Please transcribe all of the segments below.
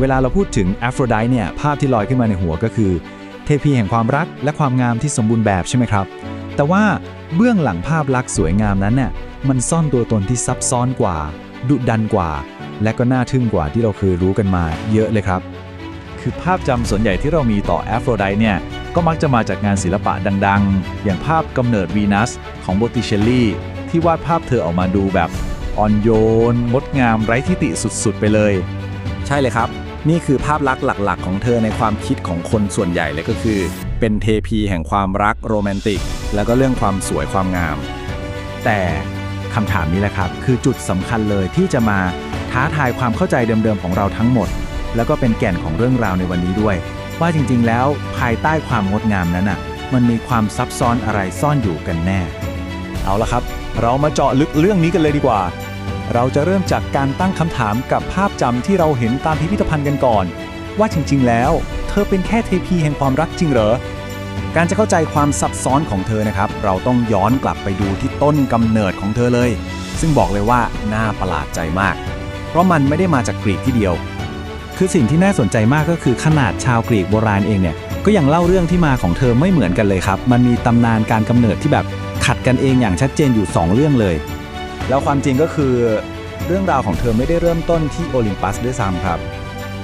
เวลาเราพูดถึงแอฟโรไดเนี่ยภาพที่ลอยขึ้นมาในหัวก็คือ เทพีแห่งความรักและความงามที่สมบูรณ์แบบใช่ไหมครับ แต่ว่าเบื้องหลังภาพลักษณ์สวยงามนั้นเนี่ยมันซ่อนตัวตนที่ซับซ้อนกว่า ดุดันกว่า และก็น่าทึ่งกว่าที่เราเคยรู้กันมาเยอะเลยครับ คือภาพจำส่วนใหญ่ที่เรามีต่อแอฟโรไดเนี่ยก็มักจะมาจากงานศิลปะดัง ๆ อย่างภาพกำเนิดวีนัสของโบติเชลลี่ที่วาดภาพเธอออกมาดูแบบอ่อนโยน งดงามไร้ทิฏฐิสุด ๆ ไปเลย ใช่เลยครับ นี่คือภาพลักษณ์หลักๆ ของเธอในความคิดของคนส่วนใหญ่เลยก็คือ เป็นเทพีแห่งความรักโรแมนติก แล้วก็เรื่องความสวยความงาม แต่คำถามนี้แหละครับ คือจุดสำคัญเลยที่จะมาท้าทายความเข้าใจเดิมๆของเราทั้งหมด แล้วก็เป็นแก่นของเรื่องราวในวันนี้ด้วย ว่าจริงๆ แล้วภายใต้ความงดงามนั้นอะ มันมีความซับซ้อนอะไรซ่อนอยู่กันแน่ เอาละครับ เรามาเจาะลึกเรื่องนี้กันเลยดีกว่า เราจะเริ่มจากการตั้งคำถามกับภาพจำที่เราเห็นตามพิพิธภัณฑ์กันก่อน ว่าจริง ๆ แล้ว เธอเป็นแค่เทพีแห่งความรักจริงเหรอ การจะเข้าใจความซับซ้อนของเธอนะครับ เราต้องย้อนกลับไปดูที่ต้นกำเนิดของเธอเลย ซึ่งบอกเลยว่าน่าประหลาดใจมาก เพราะมันไม่ได้มาจากกรีกที่เดียว คือสิ่งที่น่าสนใจมากก็คือขนาดชาวกรีกโบราณเองเนี่ยก็ยังเล่าเรื่องที่มาของเธอไม่เหมือนกันเลยครับ มันมีตำนานการกำเนิดที่แบบขัดกันเองอย่างชัดเจนอยู่ 2 เรื่องเลย แล้วความจริงก็คือเรื่องราวของเธอไม่ได้เริ่มต้นที่โอลิมปัสด้วยซ้ำครับ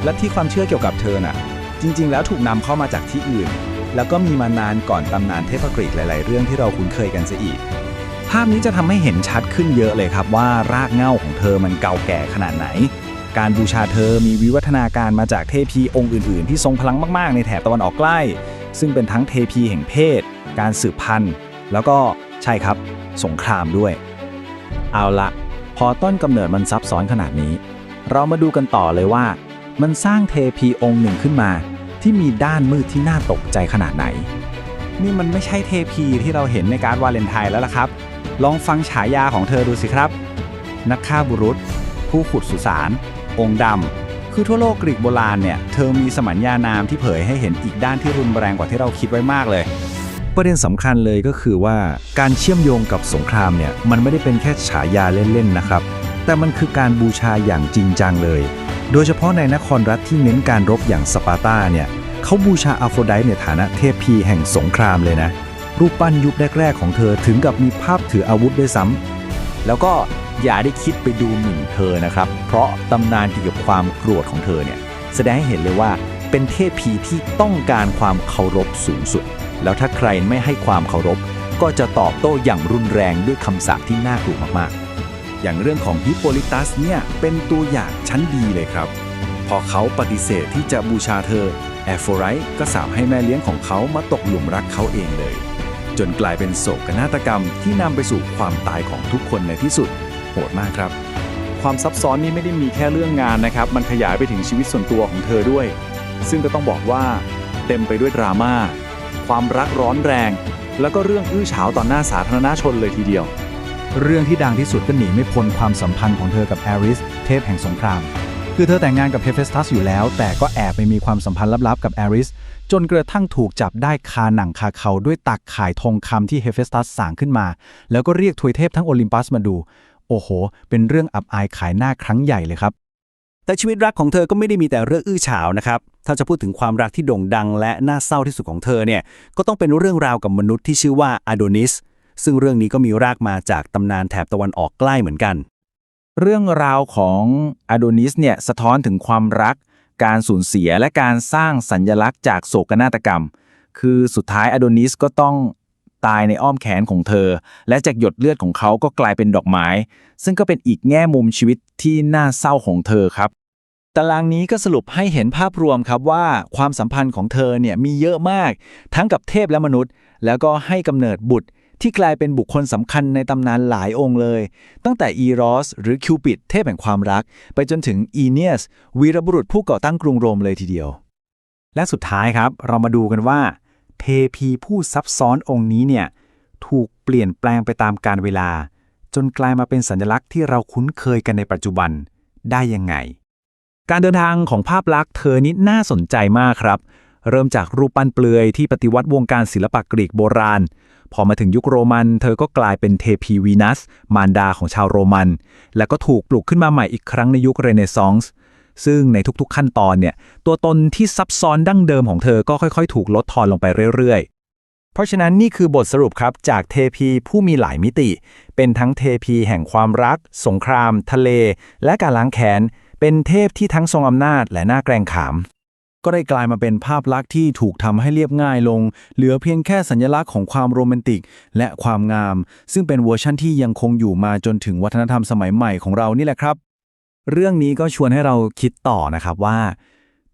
และที่ความเชื่อเกี่ยวกับเธอน่ะ จริง ๆ แล้วถูกนำเข้ามาจากที่อื่น แล้วก็มีมานานก่อนตำนานเทพกรีกหลาย ๆ เรื่องที่เราคุ้นเคยกันซะอีก ภาพนี้จะทำให้เห็นชัดขึ้นเยอะเลยครับว่ารากเหง้าของเธอมันเก่าแก่ขนาดไหน การบูชาเธอมีวิวัฒนาการมาจากเทพีองค์อื่น ๆ ที่ทรงพลังมาก ๆ ในแถบตะวันออกใกล้ ซึ่งเป็นทั้งเทพีแห่งเพศ การสืบพันธุ์ แล้วก็ใช่ครับ สงครามด้วย เอาละพอต้นกำเนิดมันซับซ้อนขนาดนี้ เรามาดูกันต่อเลยว่า มันสร้างเทพีองค์หนึ่งขึ้นมา ที่มีด้านมืดที่น่าตกใจขนาดไหน นี่มันไม่ใช่เทพีที่เราเห็นในการวาเลนไทน์แล้วล่ะครับ ลองฟังฉายาของเธอดูสิครับ นักฆ่าบุรุษ ผู้ขุดสุสาน องค์ดำคือทั่วโลกกรีกโบราณเนี่ย เธอมีสมัญญานามที่เผยให้เห็นอีกด้านที่รุนแรงกว่าที่เราคิดไว้มากเลย ประเด็นสำคัญเลยก็คือว่าการเชื่อมโยงกับสงครามเนี่ยมันไม่ได้เป็นแค่ฉายาเล่นๆนะครับ แต่มันคือการบูชาอย่างจริงจังเลย โดยเฉพาะในนครรัฐที่เน้นการรบอย่างสปาร์ตาเนี่ยเขาบูชาอัลโฟไดต์ในฐานะเทพีแห่งสงครามเลยนะ รูปปั้นยุคแรก ๆ ของเธอถึงกับมีภาพถืออาวุธด้วยซ้ำแล้วก็อย่าได้คิดไปดูหมิ่นเธอนะครับ เพราะตำนานเกี่ยวกับความโกรธของเธอเนี่ยแสดงให้เห็นเลยว่าเป็นเทพีที่ต้องการความเคารพสูงสุด แล้วถ้าใครไม่ให้ความเคารพ ก็จะตอบโต้อย่างรุนแรงด้วยคำสาปที่น่ากลัวมากๆ อย่างเรื่องของฮิปโปลิตัสเนี่ยเป็นตัวอย่างชั้นดีเลยครับ พอเขาปฏิเสธที่จะบูชาเธอแอฟโฟไรต์ก็สาปให้แม่เลี้ยงของเขามาตกหลุมรักเขาเองเลย จนกลายเป็นโศกนาฏกรรมที่นำไปสู่ความตายของทุกคนในที่สุด โหดมากครับ ความซับซ้อนนี้ไม่ได้มีแค่เรื่องงานนะครับ มันขยายไปถึงชีวิตส่วนตัวของเธอด้วย ซึ่งก็ต้องบอกว่า เต็มไปด้วยดราม่า ความรักร้อนแรง แล้วก็เรื่องอื้อฉาวต่อหน้าสาธารณชนเลยทีเดียว เรื่องที่ดังที่สุดก็หนีไม่พ้นความสัมพันธ์ของเธอกับแอริส เทพแห่งสงคราม คือเธอแต่งงานกับเฮเฟสตัสอยู่แล้ว แต่ก็แอบไปมีความสัมพันธ์ลับๆกับแอริส จนกระทั่งถูกจับได้คาหนังคาเขาด้วยตักข่ายทองคำที่เฮเฟสตัสสางขึ้นมา แล้วก็เรียกทวยเทพทั้งโอลิมปัสมาดู โอ้โห เป็นเรื่องอับอายขายหน้าครั้งใหญ่เลยครับ แต่ชีวิตรักของเธอก็ไม่ได้มีแต่เรื่องอื้อฉาวนะครับ ถ้าจะพูดถึงความรักที่โด่งดังและน่าเศร้าที่สุดของเธอเนี่ย ก็ต้องเป็นเรื่องราวกับมนุษย์ที่ชื่อว่าอโดนิส ซึ่งเรื่องนี้ก็มีรากมาจากตำนานแถบตะวันออกใกล้เหมือนกัน เรื่องราวของอโดนิสเนี่ยสะท้อนถึงความรัก การสูญเสียและการสร้างสัญญลักษณ์จากโศกนาฏกรรม คือสุดท้ายอโดนิสก็ต้อง ตายในอ้อมแขนของเธอ และจากหยดเลือดของเขาก็กลายเป็นดอกไม้ ซึ่งก็เป็นอีกแง่มุมชีวิตที่น่าเศร้าของเธอครับ ตารางนี้ก็สรุปให้เห็นภาพรวมครับว่าความสัมพันธ์ของเธอเนี่ยมีเยอะมาก ทั้งกับเทพและมนุษย์ แล้วก็ให้กำเนิดบุตรที่กลายเป็นบุคคลสำคัญในตำนานหลายองค์เลย ตั้งแต่อีรอสหรือคิวปิดเทพแห่งความรัก ไปจนถึงอีเนียสวีรบุรุษผู้ก่อตั้งกรุงโรมเลยทีเดียว และสุดท้ายครับ เรามาดูกันว่า เทพีผู้ซับซ้อนองค์นี้เนี่ยถูกเปลี่ยนแปลงไปตามกาลเวลา จนกลายมาเป็นสัญลักษณ์ที่เราคุ้นเคยกันในปัจจุบันได้ยังไง การเดินทางของภาพลักษณ์เธอนี้น่าสนใจมากครับ เริ่มจากรูปปั้นเปลือยที่ปฏิวัติวงการศิลปะกรีกโบราณ พอมาถึงยุคโรมัน เธอก็กลายเป็นเทพีวีนัส มารดาของชาวโรมัน และก็ถูกปลุกขึ้นมาใหม่อีกครั้งในยุคเรเนซองส์ ซึ่งในทุกๆขั้นตอนเนี่ยตัวตนที่ซับซ้อนดั้งเดิมของเธอก็ค่อยๆ ถูกลดทอนลงไปเรื่อยๆเพราะฉะนั้นนี่คือบทสรุปครับจากเทพีผู้มีหลายมิติ เป็นทั้งเทพีแห่งความรัก สงคราม ทะเล และการล้างแค้น เป็นเทพที่ทั้งทรงอำนาจและน่าแกรงขาม ก็ได้กลายมาเป็นภาพลักษณ์ที่ถูกทำให้เรียบง่ายลง เหลือเพียงแค่สัญลักษณ์ของความโรแมนติก และความงาม ซึ่งเป็นเวอร์ชั่นที่ยังคงอยู่มาจนถึงวัฒนธรรมสมัยใหม่ของเรานี่แหละครับ เรื่องนี้ก็ชวนให้เราคิดต่อนะครับว่า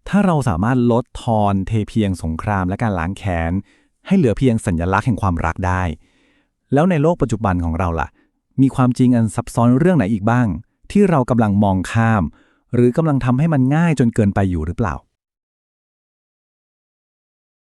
ถ้าเราสามารถลดทอนเทเพียงสงครามและการล้างแค้น ให้เหลือเพียงสัญลักษณ์แห่งความรักได้ แล้วในโลกปัจจุบันของเราล่ะ มีความจริงอันซับซ้อนเรื่องไหนอีกบ้าง ที่เรากำลังมองข้าม หรือกำลังทำให้มันง่ายจนเกินไปอยู่หรือเปล่า